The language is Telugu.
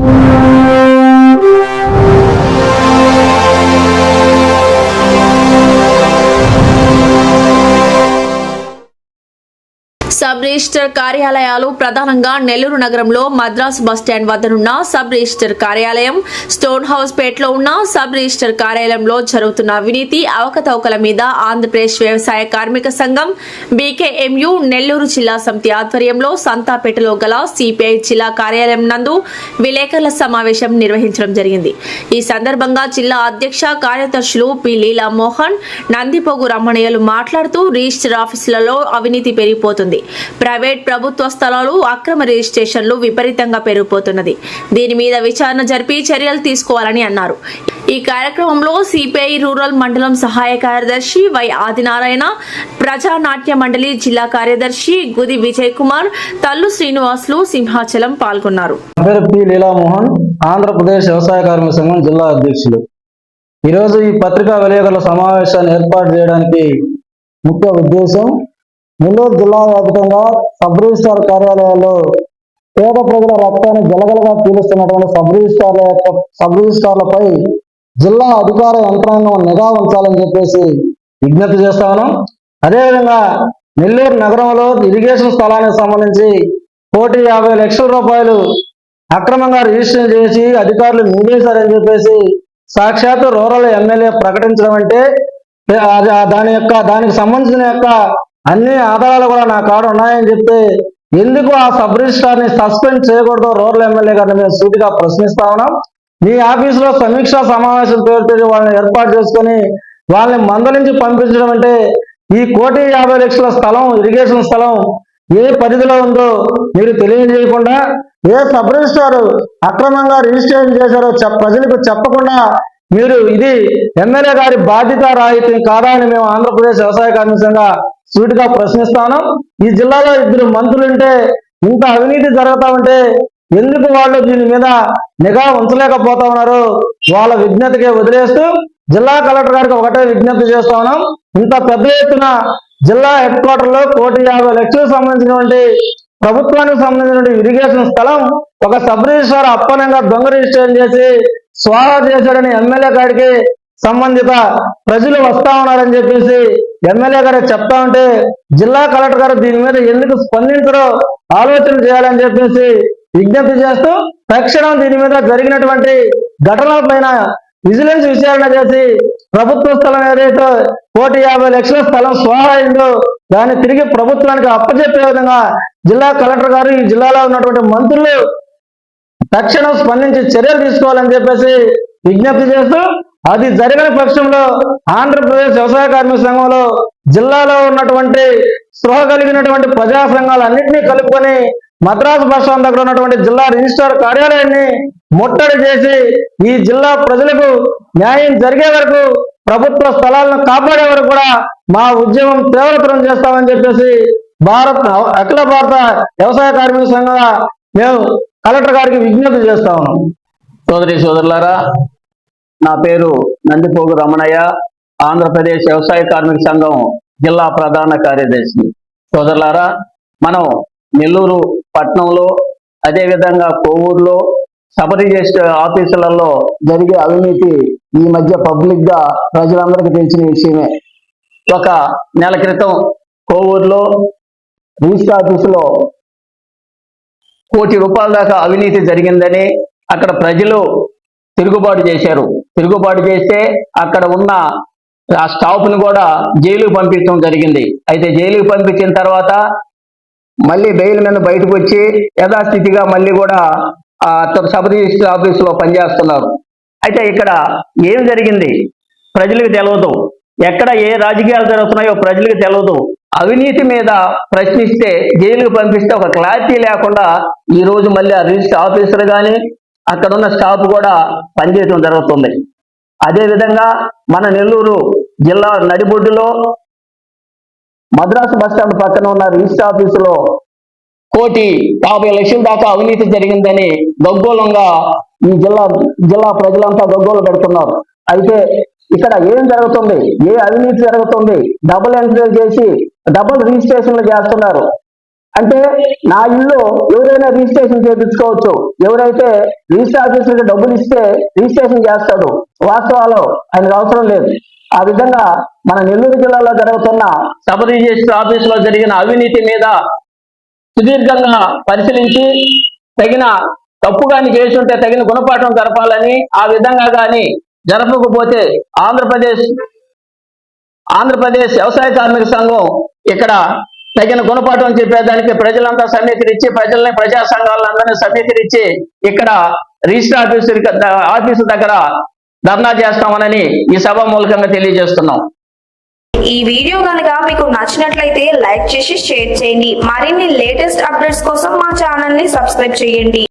you. సబ్ రిజిస్టర్ కార్యాలయాలు ప్రధానంగా నెల్లూరు నగరంలో మద్రాసు బస్టాండ్ వద్దనున్న సబ్ రిజిస్టర్ కార్యాలయం స్టోన్ హౌస్ పేటలో ఉన్న సబ్ రిజిస్టర్ కార్యాలయంలో జరుగుతున్న అవినీతి అవకతవకల మీద ఆంధ్రప్రదేశ్ వ్యవసాయ కార్మిక సంఘం బీకేఎంయు నెల్లూరు జిల్లా సమితి ఆధ్వర్యంలో సంతాపేటలో గల సిపిఐ జిల్లా కార్యాలయం నందు విలేకరుల సమావేశం నిర్వహించడం జరిగింది. ఈ సందర్భంగా జిల్లా అధ్యక్ష కార్యదర్శులు పి. లీలా మోహన్ నందిపోగు రమణయ్యలు మాట్లాడుతూ రిజిస్టర్ ఆఫీసులలో అవినీతి పెరిగిపోతుంది. ప్రైవేట్ ప్రభుత్వ స్థలాలు అక్రమ రిజిస్ట్రేషన్లు విపరీతంగా పెరిగిపోతున్నది. దీని మీద విచారణ జరిపి చర్యలు తీసుకోవాలని అన్నారు. ఈ కార్యక్రమంలో సిపిఐ రూరల్ మండలం సహాయ కార్యదర్శి వై ఆదినారాయణ ప్రజానాట్య మండలి జిల్లా కార్యదర్శి గుది విజయ్ కుమార్ తల్లు శ్రీనివాసులు సింహాచలం పాల్గొన్నారు. లీలామోహన్ ఆంధ్రప్రదేశ్ వ్యవసాయ కార్మిక సంఘం జిల్లా అధ్యక్షులు. ఈరోజు ఈ పత్రికా విలేకరుల సమావేశాన్ని ఏర్పాటు చేయడానికి ముఖ్య ఉద్దేశం నెల్లూరు జిల్లా వ్యాప్తంగా సబ్ రిజిస్టార్ కార్యాలయాల్లో పేద ప్రజల రక్తాన్ని జలగలగా పీలుస్తున్నటువంటి సబ్ రిజిస్టార్ల యొక్క సబ్ రిజిస్టార్లపై జిల్లా అధికార యంత్రాంగం నిఘా ఉంచాలని చెప్పేసి విజ్ఞప్తి చేస్తాను అదేవిధంగా నెల్లూరు నగరంలో ఇరిగేషన్ స్థలానికి సంబంధించి కోటి యాభై లక్షల రూపాయలు అక్రమంగా రిజిస్టర్ చేసి అధికారులు మింగేశారని చెప్పేసి సాక్షాత్తు రూరల్ ఎమ్మెల్యే ప్రకటించడం అంటే దాని యొక్క దానికి సంబంధించిన యొక్క అన్ని ఆధారాలు కూడా నా కాడ ఉన్నాయని చెప్తే ఎందుకు ఆ సబ్ రిజిస్ట్రార్ని సస్పెండ్ చేయకూడదు? రూరల్ ఎమ్మెల్యే గారిని మేము సూటిగా ప్రశ్నిస్తా ఉన్నాం. మీ ఆఫీసులో సమీక్షా సమావేశం పేరుతో వాళ్ళని ఏర్పాటు చేసుకొని వాళ్ళని మందలించి పంపించడం అంటే ఈ కోటి యాభై లక్షల స్థలం ఇరిగేషన్ స్థలం ఏ పరిధిలో ఉందో మీరు తెలియజేయకుండా ఏ సబ్ రిజిస్ట్రార్ అక్రమంగా రిజిస్ట్రేషన్ చేశారో ప్రజలకు చెప్పకుండా మీరు ఇది ఎమ్మెల్యే గారి బాధ్యత రాయితీ కాదా అని మేము ఆంధ్రప్రదేశ్ వ్యవసాయ కార్మిక సంఘ సూటిగా ప్రశ్నిస్తాను. ఈ జిల్లాలో ఇద్దరు మంత్రులుంటే ఇంత అవినీతి జరుగుతా ఉంటే ఎందుకు వాళ్ళు దీని మీద నిఘా ఉంచలేకపోతా ఉన్నారు? వాళ్ళ విజ్ఞతకే వదిలేస్తూ జిల్లా కలెక్టర్ గారికి ఒకటే విజ్ఞప్తి చేస్తా ఉన్నాం. ఇంత పెద్ద ఎత్తున జిల్లా హెడ్ క్వార్టర్లో కోటి యాభై లక్షలకు సంబంధించినటువంటి ప్రభుత్వానికి సంబంధించినటువంటి ఇరిగేషన్ స్థలం ఒక సబ్ రిజిస్ట్రార్ అప్పనంగా దొంగ రిజిస్ట్రేషన్ చేసి స్వాహా చేశాడని ఎమ్మెల్యే గారికి సంబంధిత ప్రజలు వస్తా ఉన్నారని చెప్పేసి ఎమ్మెల్యే గారు చెప్తా ఉంటే జిల్లా కలెక్టర్ గారు దీని మీద ఎందుకు స్పందించరో ఆలోచన చేయాలని చెప్పేసి విజ్ఞప్తి చేస్తూ తక్షణం దీని మీద జరిగినటువంటి ఘటనల పైన విజిలెన్స్ విచారణ చేసి ప్రభుత్వ స్థలం ఏదైతే కోటి యాభై లక్షల స్థలం స్వాహా అయిందో దాన్ని తిరిగి ప్రభుత్వానికి అప్పచెప్పే విధంగా జిల్లా కలెక్టర్ గారు ఈ జిల్లాలో ఉన్నటువంటి మంత్రులు తక్షణం స్పందించి చర్యలు తీసుకోవాలని చెప్పేసి విజ్ఞప్తి చేస్తూ అది జరగని పక్షంలో ఆంధ్రప్రదేశ్ వ్యవసాయ కార్మిక సంఘంలో జిల్లాలో ఉన్నటువంటి స్పృహ కలిగినటువంటి ప్రజా సంఘాలన్నింటినీ కలుపుకొని మద్రాసు బస్ స్టాండ్ దగ్గర ఉన్నటువంటి జిల్లా రిజిస్ట్రార్ కార్యాలయాన్ని ముట్టడి చేసి ఈ జిల్లా ప్రజలకు న్యాయం జరిగే వరకు ప్రభుత్వ స్థలాలను కాపాడే వరకు కూడా మా ఉద్యమం తీవ్రతరం చేస్తామని చెప్పేసి భారత్ అఖిల భారత వ్యవసాయ కార్మిక సంఘంగా మేము కలెక్టర్ గారికి విజ్ఞప్తి చేస్తా ఉన్నాం. సోదరి సోదరులారా నా పేరు నందిపోగు రమణయ్య ఆంధ్రప్రదేశ్ వ్యవసాయ కార్మిక సంఘం జిల్లా ప్రధాన కార్యదర్శి. సోదరులారా మనం నెల్లూరు పట్టణంలో అదేవిధంగా కోవూరులో సబ్ రిజిస్టర్ ఆఫీసులలో జరిగే అవినీతి ఈ మధ్య పబ్లిక్గా ప్రజలందరికీ తెలిసిన విషయమే. ఒక నెల క్రితం కోవూరులో రిజిస్టర్ ఆఫీసులో కోటి రూపాయల దాకా అవినీతి జరిగిందని అక్కడ ప్రజలు తిరుగుబాటు చేశారు. తిరుగుబాటు చేస్తే అక్కడ ఉన్న ఆ స్టాఫ్ను కూడా జైలుకు పంపించడం జరిగింది. అయితే జైలుకు పంపించిన తర్వాత మళ్ళీ బెయిల్ మీద బయటకు వచ్చి యథాస్థితిగా మళ్ళీ కూడా ఆ సబ్ రిజిస్టర్ ఆఫీసులో పనిచేస్తున్నారు. అయితే ఇక్కడ ఏం జరిగింది? ప్రజలకు తెలియదు ఎక్కడ ఏ రాజకీయాలు జరుగుతున్నాయో ప్రజలకు తెలియదు అవినీతి మీద ప్రశ్నిస్తే జైలుకు పంపిస్తే ఒక క్లారిటీ లేకుండా ఈ రోజు మళ్ళీ ఆ రిజిస్టర్ ఆఫీసర్ కానీ అక్కడ ఉన్న స్టాఫ్ కూడా పనిచేయడం జరుగుతుంది. అదే విధంగా మన నెల్లూరు జిల్లా నడిబొడ్డులో మద్రాసు బస్ స్టాండ్ పక్కన ఉన్న రిజిస్టర్ ఆఫీసులో కోటి యాభై లక్షల దాకా అవినీతి జరిగిందని గగ్గోలంగా ఈ జిల్లా జిల్లా ప్రజలంతా గగ్గోలు పెడుతున్నారు. అయితే ఇక్కడ ఏం జరుగుతుంది? ఏ అవినీతి జరుగుతుంది? డబుల్ ఎంట్రీ చేసి డబుల్ రిజిస్ట్రేషన్లు చేస్తున్నారు. అంటే నా ఇల్లు ఎవరైనా రిజిస్ట్రేషన్ చేయించుకోవచ్చు. ఎవరైతే రిజిస్టర్ ఆఫీసర్కి డబ్బులు ఇస్తే రిజిస్ట్రేషన్ చేస్తాడు. వాస్తవాలు ఆయనకు అవసరం లేదు. ఆ విధంగా మన నెల్లూరు జిల్లాలో జరుగుతున్న సబ్ రిజిస్టర్ ఆఫీసులో జరిగిన అవినీతి మీద సుదీర్ఘంగా పరిశీలించి తగిన తప్పు కానీ చేసి ఉంటే తగిన గుణపాఠం జరపాలని ఆ విధంగా కానీ జరపకపోతే ఆంధ్రప్రదేశ్ ఆంధ్రప్రదేశ్ వ్యవసాయ కార్మిక సంఘం ఇక్కడ తగిన గుణపాఠం చెప్పేదానికి ప్రజలంతా సమీకరించి ప్రజల్ని ప్రజా సంఘాలందరినీ సమీకరించి ఇక్కడ రిజిస్టర్ ఆఫీసు ఆఫీసు దగ్గర ధర్నా చేస్తామని ఈ సభ మూలకంగా తెలియజేస్తున్నాం. ఈ వీడియో కనుక మీకు నచ్చినట్లయితే లైక్ చేసి షేర్ చేయండి. మరిన్ని లేటెస్ట్ అప్డేట్స్ కోసం మా ఛానల్ని సబ్స్క్రైబ్ చేయండి.